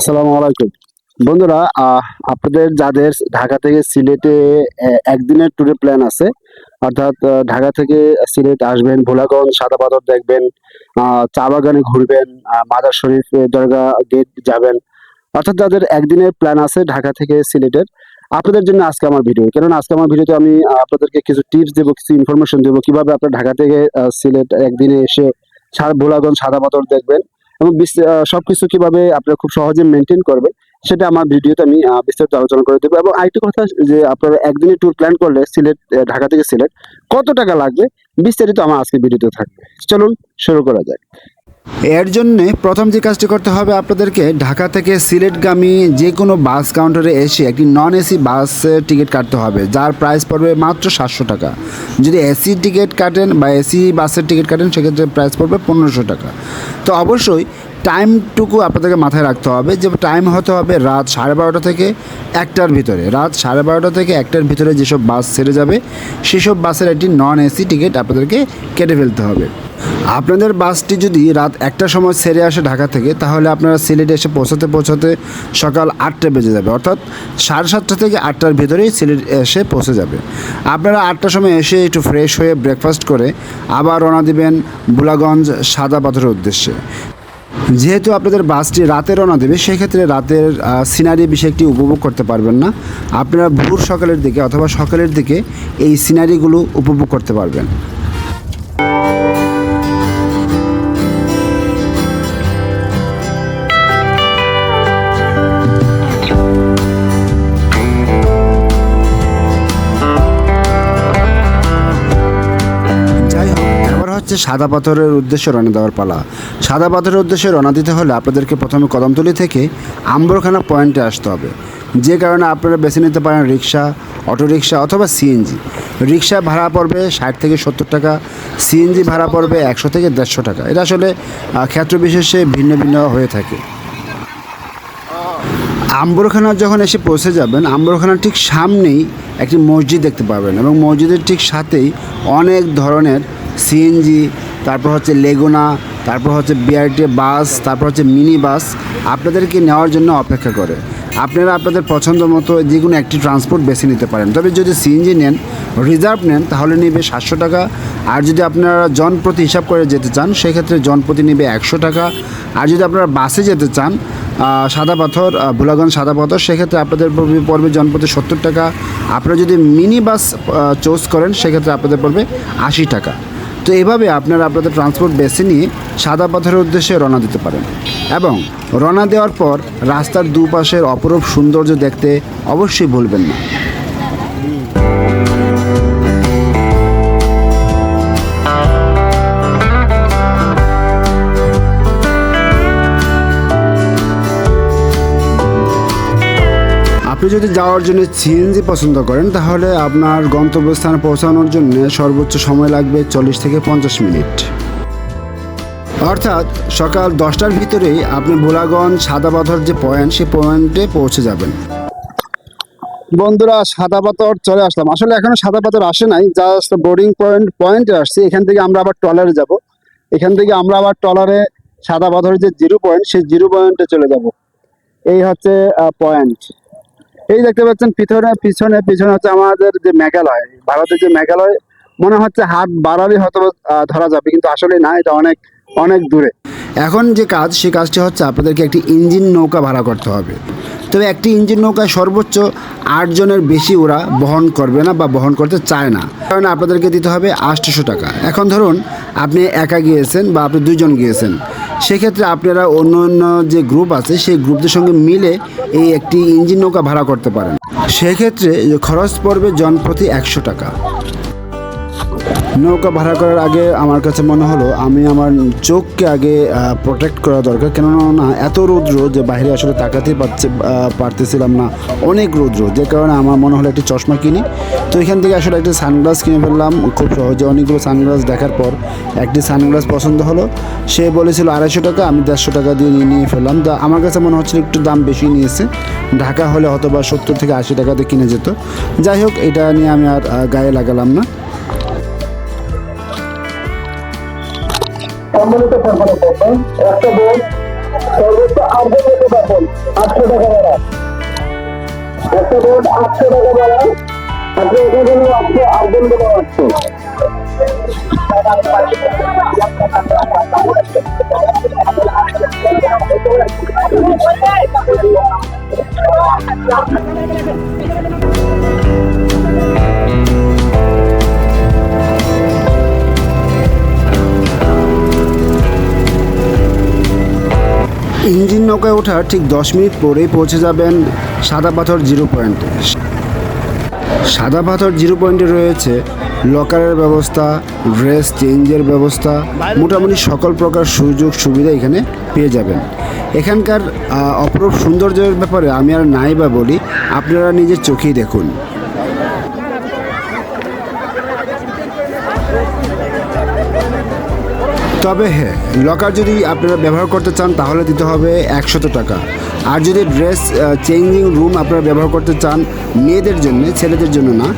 আসসালামু আলাইকুম। বন্ধুরা আপনাদের যাদের ঢাকা থেকে সিলেটে একদিনের ট্যুরের প্ল্যান আছে, অর্থাৎ ঢাকা থেকে সিলেট আসবেন, ভোলাগঞ্জ, সাদা পাথর দেখবেন চা বাগানে ঘুরবেন মাদার শরীফ দরগা গেট যাবেন, অর্থাৎ যাদের একদিনের প্ল্যান আছে ঢাকা থেকে সিলেটের, আপনাদের জন্য আজকে আমার ভিডিও কেননা, আজকে আমার ভিডিওতে আমি আপনাদেরকে কিছু টিপস দেবো, কিছু ইনফরমেশন দেবো, কীভাবে আপনার ঢাকা থেকে সিলেট একদিনে এসে ভোলাগঞ্জ, সাদা পাথর দেখবেন এবং সবকিছু কীভাবে আপনারা খুব সহজে মেনটেন করবেন, সেটা আমার ভিডিওতে আমি বিস্তারিত আলোচনা করে দেবো। এবং আরেকটি কথা যে আপনারা একদিনে ট্যুর প্ল্যান করলে সিলেট ঢাকা থেকে সিলেট, কত টাকা লাগবে? বিস্তারিত আমার আজকে ভিডিওতে থাকবে। চলুন শুরু করা যায় এর জন্যে প্রথম যে কাজটি করতে হবে আপনাদেরকে ঢাকা থেকে সিলেটগামী যে কোনো বাস কাউন্টারে এসে একটি নন এসি বাসের টিকিট কাটতে হবে। যার প্রাইস পড়বে মাত্র সাতশো টাকা। যদি এসি টিকিট কাটেন বা এসি বাসের টিকিট কাটেন, সেক্ষেত্রে প্রাইস পড়বে পনেরোশো টাকা। তো অবশ্যই টাইমটুকু আপনাদেরকে মাথায় রাখতে হবে যে টাইম হতে হবে রাত সাড়ে বারোটা থেকে একটার ভিতরে। রাত সাড়ে বারোটা থেকে একটার ভিতরে যেসব বাস ছেড়ে যাবে, সেসব বাসের একটি নন এসি টিকিট আপনাদেরকে কেটে ফেলতে হবে। আপনাদের বাসটি যদি রাত একটার সময় ছেড়ে আসে ঢাকা থেকে, তাহলে আপনারা সিলেটে এসে পৌঁছাতে পৌঁছাতে সকাল আটটা বেজে যাবে। অর্থাৎ সাড়ে সাতটা থেকে আটটার ভিতরেই সিলেট এসে পৌঁছে যাবে। আপনারা আটটার সময় এসে একটু ফ্রেশ হয়ে ব্রেকফাস্ট করে আবার রওনা দিবেন বুলাগঞ্জ সাদা পাথরের উদ্দেশ্যে। যেহেতু আপনাদের বাসটি রাতে রওনা দেবে, সেক্ষেত্রে রাতের সিনারি বিষয়টি উপভোগ করতে পারবেন না। আপনারা ভোর সকালের দিকে অথবা সকালের দিকে এই সিনারিগুলো উপভোগ করতে পারবেন। হচ্ছে সাদা পাথরের উদ্দেশ্যে রওনা দেওয়ার পালা। সাদা পাথরের উদ্দেশ্যে রওনা দিতে হলে আপনাদেরকে প্রথমে কদমতলি থেকে আম্বরখানা পয়েন্টে আসতে হবে। যে কারণে আপনারা বেছে নিতে পারেন রিক্সা অটোরিকশা অথবা সিএনজি। রিক্সা ভাড়া পড়বে ষাট থেকে সত্তর টাকা, সিএনজি ভাড়া পড়বে একশো থেকে দেড়শো টাকা। এটা আসলে ক্ষেত্র বিশেষে ভিন্ন ভিন্ন হয়ে থাকে। আম্বরখানা যখন এসে পৌঁছে যাবেন, আম্বরখানার ঠিক সামনেই একটি মসজিদ দেখতে পাবেন এবং মসজিদের ঠিক সাথেই অনেক ধরনের সিএনজি তারপর হচ্ছে লেগুনা তারপর হচ্ছে বিআরটি বাস, তারপর হচ্ছে মিনি বাস আপনাদেরকে নেওয়ার জন্য অপেক্ষা করে। আপনারা আপনাদের পছন্দ মতো যে কোনো একটি ট্রান্সপোর্ট বেছে নিতে পারেন। তবে যদি সিএনজি নেন রিজার্ভ নেন, তাহলে নেবে সাতশো টাকা। আর যদি আপনারা জনপ্রতি হিসাব করে যেতে চান, সেক্ষেত্রে জনপ্রতি নেবে একশো টাকা। আর যদি আপনারা বাসে যেতে চান সাদা পাথর ভোলাগঞ্জ সাদা পাথর, সেক্ষেত্রে আপনাদের পড়বে জনপ্রতি সত্তর টাকা। আপনারা যদি মিনি বাস চুজ করেন, সেক্ষেত্রে আপনাদের পড়বে আশি টাকা। তো এভাবে আপনারা আপনাদের ট্রান্সপোর্ট বেছে নিয়ে সাদা পাথরের উদ্দেশ্যে রওনা দিতে পারেন। এবং রওনা দেওয়ার পর রাস্তার দুপাশের অপরূপ সৌন্দর্য দেখতে অবশ্যই ভুলবেন না। আপনি যদি যাওয়ার জন্য সিএনজি পছন্দ করেন, তাহলে আপনার গন্তব্যস্থানে পৌঁছানোর জন্য সর্বোচ্চ সময় লাগবে চল্লিশ থেকে পঞ্চাশ মিনিট। অর্থাৎ সকাল দশটার ভিতরেই আপনি ভোলাগঞ্জ সাদা পাথর যে পয়েন্ট সেই পয়েন্টে পৌঁছে যাবেন। বন্ধুরা সাদা পাথর চলে আসলাম। আসলে এখনও সাদা পাথর আসে নাই জাস্ট বোর্ডিং পয়েন্ট পয়েন্টে আসছি। এখান থেকে আমরা আবার ট্রলারে যাব। এখান থেকে আমরা আবার ট্রলারে সাদা পাথরের যে জিরো পয়েন্ট, সেই জিরো পয়েন্টে চলে যাব। এই হচ্ছে পয়েন্ট এই দেখতে পাচ্ছেন, পিছনে পিছনে পিছনে হচ্ছে আমাদের যে মেঘালয়, ভারতের যে মেঘালয়, মনে হচ্ছে হাত বাড়ালে হয়তো ধরা যাবে, কিন্তু আসলে না, এটা অনেক অনেক দূরে। এখন যে কাজ সে কাজটি হচ্ছে আপনাদেরকে একটি ইঞ্জিন নৌকা ভাড়া করতে হবে। তবে একটি ইঞ্জিন নৌকায় সর্বোচ্চ আট জনের বেশি ওরা বহন করবে না বা বহন করতে চায় না। কারণ আপনাদেরকে দিতে হবে আটশোশো টাকা। এখন ধরুন, আপনি একা গিয়েছেন বা আপনি দুইজন গিয়েছেন। সেক্ষেত্রে আপনারা অন্য অন্য যে গ্রুপ আছে, সেই গ্রুপদের সঙ্গে মিলে এই একটি ইঞ্জিন নৌকা ভাড়া করতে পারেন। সেক্ষেত্রে খরচ পড়বে জনপ্রতি একশো টাকা। নৌকা ভাড়া করার আগে আমার কাছে মনে হলো, আমি আমার চোখকে আগে প্রোটেক্ট করা দরকার। কেননা এত রৌদ্র যে বাইরে আসলে তাকাতেই পারছে পারতেছিলাম না। অনেক রৌদ্র, যে কারণে আমার মনে হলো একটি চশমা কিনি। তো এখান থেকে আসলে একটি সানগ্লাস কিনে ফেললাম। খুব সহজে অনেকগুলো সানগ্লাস দেখার পর একটি সানগ্লাস পছন্দ হলো। সে বলেছিল, আড়াইশো টাকা, আমি দেড়শো টাকা দিয়ে নিয়ে নিয়ে ফেললাম। তো আমার কাছে মনে হচ্ছিল একটু দাম বেশি নিয়েছে। ঢাকা হলে হয়তো বা সত্তর থেকে আশি টাকাতে কিনে যেত। যাই হোক, এটা নিয়ে আমি আর গায়ে লাগালাম না। সম্মানিত সরকারের পক্ষ একটা বোর্ড সর্বোচ্চ আটজন যেতে পারবেন আটশো টাকা ভাড়া একটা বোর্ড আটশো টাকা ভাড়া আপনি এখানে জন্য আটশো করে আসছে ইঞ্জিন নৌকায় ওঠার ঠিক দশ মিনিট পরেই পৌঁছে যাবেন সাদা পাথর জিরো পয়েন্টে। সাদা পাথর জিরো পয়েন্টে রয়েছে লকারের ব্যবস্থা, ড্রেস চেঞ্জের ব্যবস্থা, মোটামুটি সকল প্রকার সুযোগ সুবিধা এখানে পেয়ে যাবেন। এখানকার অপরূপ সৌন্দর্যের ব্যাপারে আমি আর নাই বা বলি, আপনারা নিজের চোখেই দেখুন। তবে হ্যাঁ লকার যদি আপনারা ব্যবহার করতে চান, তাহলে দিতে হবে একশত টাকা। আর যদি ড্রেস চেঞ্জিং রুম আপনারা ব্যবহার করতে চান, মেয়েদের জন্য, ছেলেদের জন্য না,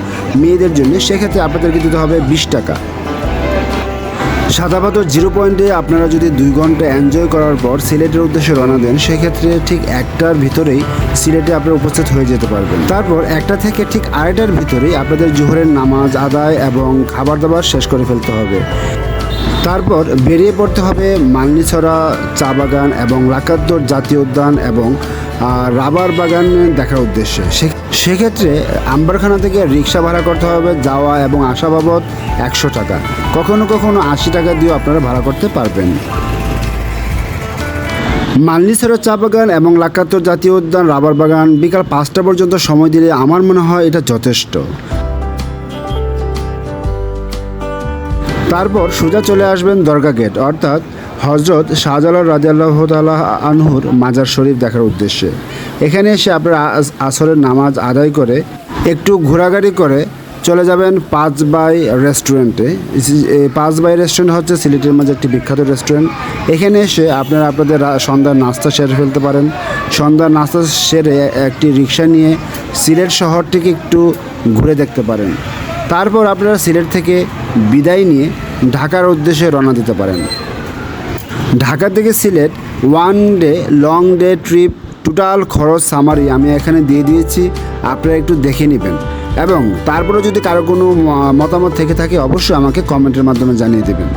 মেয়েদের জন্য, সেক্ষেত্রে আপনাদেরকে দিতে হবে বিশ টাকা। সাদাপাথর জিরো পয়েন্টে আপনারা যদি দুই ঘণ্টা এনজয় করার পর সিলেটের উদ্দেশ্যে রওনা দেন, সেক্ষেত্রে ঠিক একটার ভিতরেই সিলেটে আপনারা উপস্থিত হয়ে যেতে পারবেন। তারপর একটা থেকে ঠিক আড়াইটার ভিতরেই আপনাদের জোহরের নামাজ আদায় এবং খাবার দাবার শেষ করে ফেলতে হবে। তারপর বেরিয়ে পড়তে হবে মালনিছড়া চা বাগান এবং লাকাদ্দর জাতীয় উদ্যান এবং রাবার বাগান দেখার উদ্দেশ্যে। সেক্ষেত্রে আম্বারখানা থেকে রিক্সা ভাড়া করতে হবে যাওয়া এবং আসা বাবদ একশো টাকা। কখনো কখনো আশি টাকা দিয়েও আপনারা ভাড়া করতে পারবেন। মালনিছড়া চা বাগান এবং লাকাত্তর জাতীয় উদ্যান, রাবার বাগান বিকাল পাঁচটা পর্যন্ত সময় দিলে আমার মনে হয় এটা যথেষ্ট। তারপর সোজা চলে আসবেন দরগা গেট, অর্থাৎ হজরত শাহজালাল রাজিয়াল্লাহ তাল্লাহ আনহুর মাজার শরীফ দেখার উদ্দেশ্যে। এখানে এসে আপনারা আস- আসরের নামাজ আদায় করে একটু ঘোরাঘুরি করে চলে যাবেন পাঁচ বাই রেস্টুরেন্টে। পাঁচ বাই রেস্টুরেন্ট হচ্ছে সিলেটের মাঝে একটি বিখ্যাত রেস্টুরেন্ট। এখানে এসে আপনারা আপনাদের সন্ধ্যার নাস্তা সেরে ফেলতে পারেন। সন্ধ্যার নাস্তা সেরে একটি রিক্সা নিয়ে সিলেট শহরটিকে একটু ঘুরে দেখতে পারেন। তারপর আপনারা সিলেট থেকে বিদায় নিয়ে ঢাকার উদ্দেশ্যে রওনা দিতে পারেন। ঢাকা থেকে Sylhet one day, long day trip, total খরচ সামারি আমি এখানে দিয়ে দিয়েছি, আপনারা একটু দেখে নেবেন। এবং তারপরে যদি কারও কোনো মতামত থেকে থাকে, অবশ্যই আমাকে কমেন্টের মাধ্যমে জানিয়ে দেবেন।